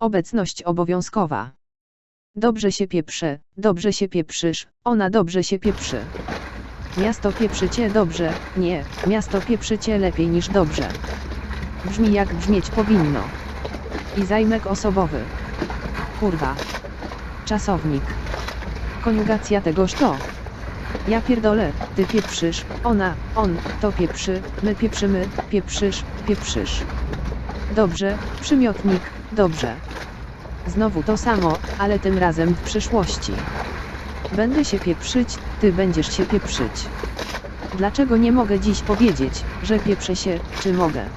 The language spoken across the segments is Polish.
Obecność obowiązkowa. Dobrze się pieprze, dobrze się pieprzysz, ona dobrze się pieprzy. Miasto pieprzy cię dobrze, nie, miasto pieprzy cię lepiej niż dobrze. Brzmi jak brzmieć powinno. I zajmek osobowy. Kurwa. Czasownik. Koniugacja tegoż to. Ja pierdolę, ty pieprzysz, ona, on, to pieprzy, my pieprzymy, pieprzysz, pieprzysz. Dobrze, przymiotnik, dobrze. Znowu to samo, ale tym razem w przyszłości. Będę się pieprzyć, ty będziesz się pieprzyć. Dlaczego nie mogę dziś powiedzieć, że pieprzę się, czy mogę?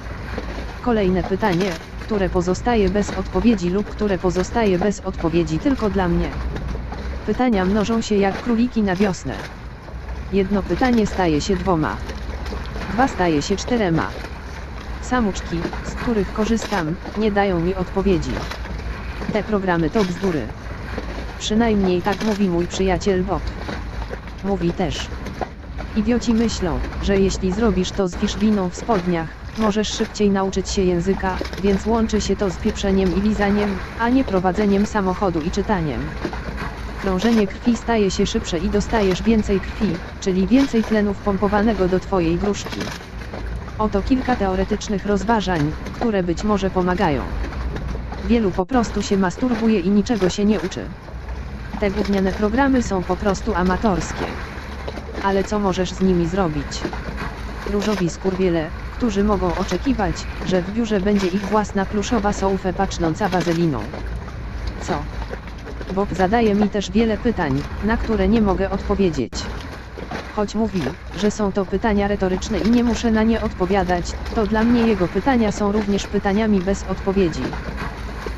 Kolejne pytanie, które pozostaje bez odpowiedzi lub które pozostaje bez odpowiedzi tylko dla mnie. Pytania mnożą się jak króliki na wiosnę. Jedno pytanie staje się dwoma. Dwa staje się czterema. Samuczki, z których korzystam, nie dają mi odpowiedzi. Te programy to bzdury. Przynajmniej tak mówi mój przyjaciel Bob. Mówi też. Idioci myślą, że jeśli zrobisz to z fiszbiną w spodniach, możesz szybciej nauczyć się języka, więc łączy się to z pieprzeniem i lizaniem, a nie prowadzeniem samochodu i czytaniem. Krążenie krwi staje się szybsze i dostajesz więcej krwi, czyli więcej tlenu wpompowanego do twojej gruszki. Oto kilka teoretycznych rozważań, które być może pomagają. Wielu po prostu się masturbuje i niczego się nie uczy. Te gówniane programy są po prostu amatorskie. Ale co możesz z nimi zrobić? Różowi skurwiele, którzy mogą oczekiwać, że w biurze będzie ich własna pluszowa sołfę pacznąca wazeliną. Co? Bob zadaje mi też wiele pytań, na które nie mogę odpowiedzieć. Choć mówi, że są to pytania retoryczne i nie muszę na nie odpowiadać, to dla mnie jego pytania są również pytaniami bez odpowiedzi.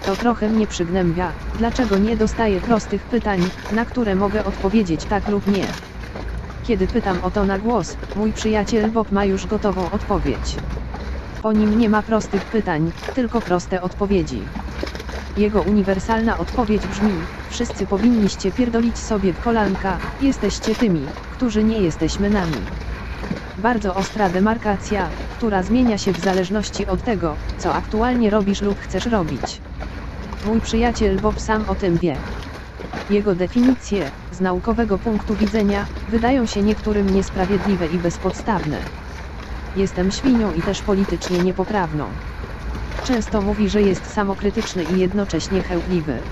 To trochę mnie przygnębia, dlaczego nie dostaję prostych pytań, na które mogę odpowiedzieć tak lub nie. Kiedy pytam o to na głos, mój przyjaciel Bob ma już gotową odpowiedź. Po nim nie ma prostych pytań, tylko proste odpowiedzi. Jego uniwersalna odpowiedź brzmi: Wszyscy powinniście pierdolić sobie w kolanka, jesteście tymi, którzy nie jesteśmy nami. Bardzo ostra demarkacja, która zmienia się w zależności od tego, co aktualnie robisz lub chcesz robić. Mój przyjaciel Bob sam o tym wie. Jego definicje, z naukowego punktu widzenia, wydają się niektórym niesprawiedliwe i bezpodstawne. Jestem świnią i też politycznie niepoprawną. Często mówi, że jest samokrytyczny i jednocześnie chełpliwy.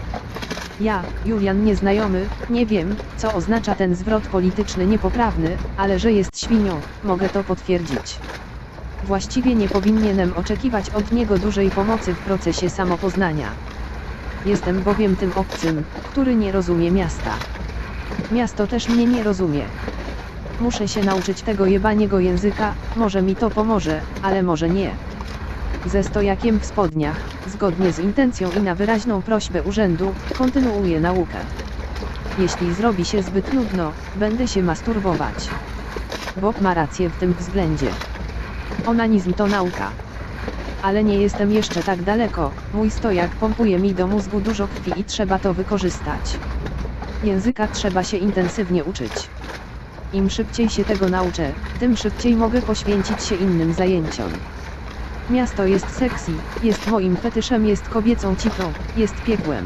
Ja, Julian nieznajomy, nie wiem, co oznacza ten zwrot polityczny niepoprawny, ale że jest świnią, mogę to potwierdzić. Właściwie nie powinienem oczekiwać od niego dużej pomocy w procesie samopoznania. Jestem bowiem tym obcym, który nie rozumie miasta. Miasto też mnie nie rozumie. Muszę się nauczyć tego jebaniego języka, może mi to pomoże, ale może nie. Ze stojakiem w spodniach, zgodnie z intencją i na wyraźną prośbę urzędu, kontynuuję naukę. Jeśli zrobi się zbyt nudno, będę się masturbować. Bob ma rację w tym względzie. Onanizm to nauka. Ale nie jestem jeszcze tak daleko, mój stojak pompuje mi do mózgu dużo krwi i trzeba to wykorzystać. Języka trzeba się intensywnie uczyć. Im szybciej się tego nauczę, tym szybciej mogę poświęcić się innym zajęciom. Miasto jest sexy, jest moim fetyszem, jest kobiecą cipą, jest piekłem.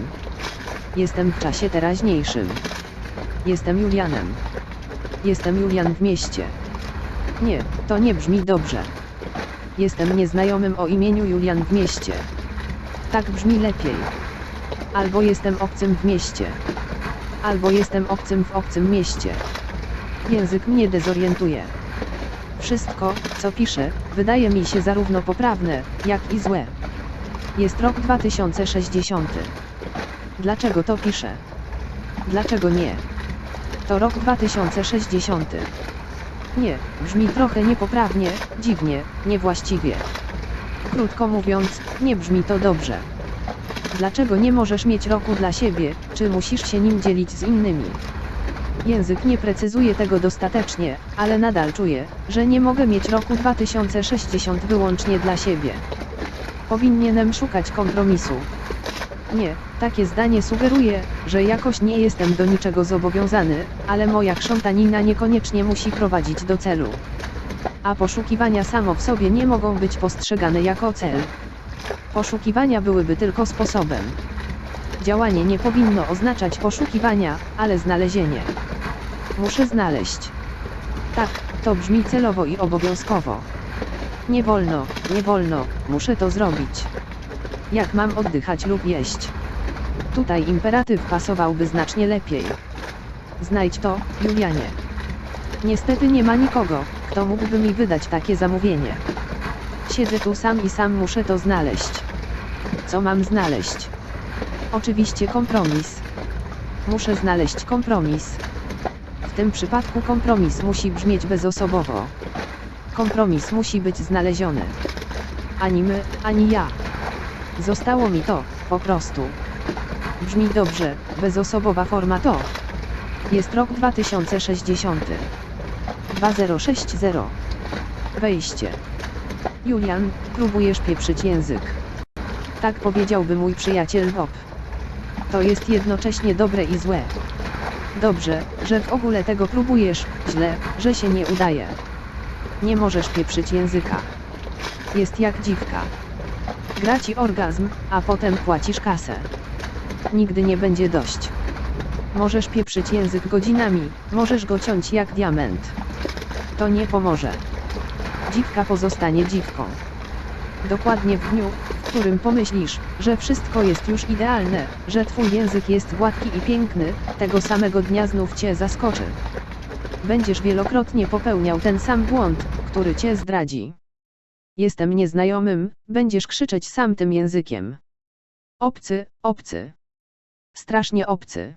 Jestem w czasie teraźniejszym. Jestem Julianem. Jestem Julian w mieście. Nie, to nie brzmi dobrze. Jestem nieznajomym o imieniu Julian w mieście. Tak brzmi lepiej. Albo jestem obcym w mieście. Albo jestem obcym w obcym mieście. Język mnie dezorientuje. Wszystko, co piszę, wydaje mi się zarówno poprawne, jak i złe. Jest rok 2060. Dlaczego to piszę? Dlaczego nie? To rok 2060. Nie, brzmi trochę niepoprawnie, dziwnie, niewłaściwie. Krótko mówiąc, nie brzmi to dobrze. Dlaczego nie możesz mieć roku dla siebie, czy musisz się nim dzielić z innymi? Język nie precyzuje tego dostatecznie, ale nadal czuję, że nie mogę mieć roku 2060 wyłącznie dla siebie. Powinienem szukać kompromisu. Nie, takie zdanie sugeruje, że jakoś nie jestem do niczego zobowiązany, ale moja krzątanina niekoniecznie musi prowadzić do celu. A poszukiwania samo w sobie nie mogą być postrzegane jako cel. Poszukiwania byłyby tylko sposobem. Działanie nie powinno oznaczać poszukiwania, ale znalezienie. Muszę znaleźć. Tak, to brzmi celowo i obowiązkowo. Nie wolno, nie wolno, muszę to zrobić. Jak mam oddychać lub jeść? Tutaj imperatyw pasowałby znacznie lepiej. Znajdź to, Julianie. Niestety nie ma nikogo, kto mógłby mi wydać takie zamówienie. Siedzę tu sam i sam muszę to znaleźć. Co mam znaleźć? Oczywiście kompromis. Muszę znaleźć kompromis. Tym przypadku kompromis musi brzmieć bezosobowo. Kompromis musi być znaleziony. Ani my, ani ja. Zostało mi to, po prostu. Brzmi dobrze, bezosobowa forma to. Jest rok 2060. 2060. Wejście. Julian, próbujesz pieprzyć język. Tak powiedziałby mój przyjaciel Bob. To jest jednocześnie dobre i złe. Dobrze, że w ogóle tego próbujesz, źle, że się nie udaje. Nie możesz pieprzyć języka. Jest jak dziwka. Gra ci orgazm, a potem płacisz kasę. Nigdy nie będzie dość. Możesz pieprzyć język godzinami, możesz go ciąć jak diament. To nie pomoże. Dziwka pozostanie dziwką. Dokładnie w dniu, którym pomyślisz, że wszystko jest już idealne, że twój język jest gładki i piękny, tego samego dnia znów cię zaskoczy. Będziesz wielokrotnie popełniał ten sam błąd, który cię zdradzi. Jestem nieznajomym, będziesz krzyczeć sam tym językiem. Obcy, obcy. Strasznie obcy.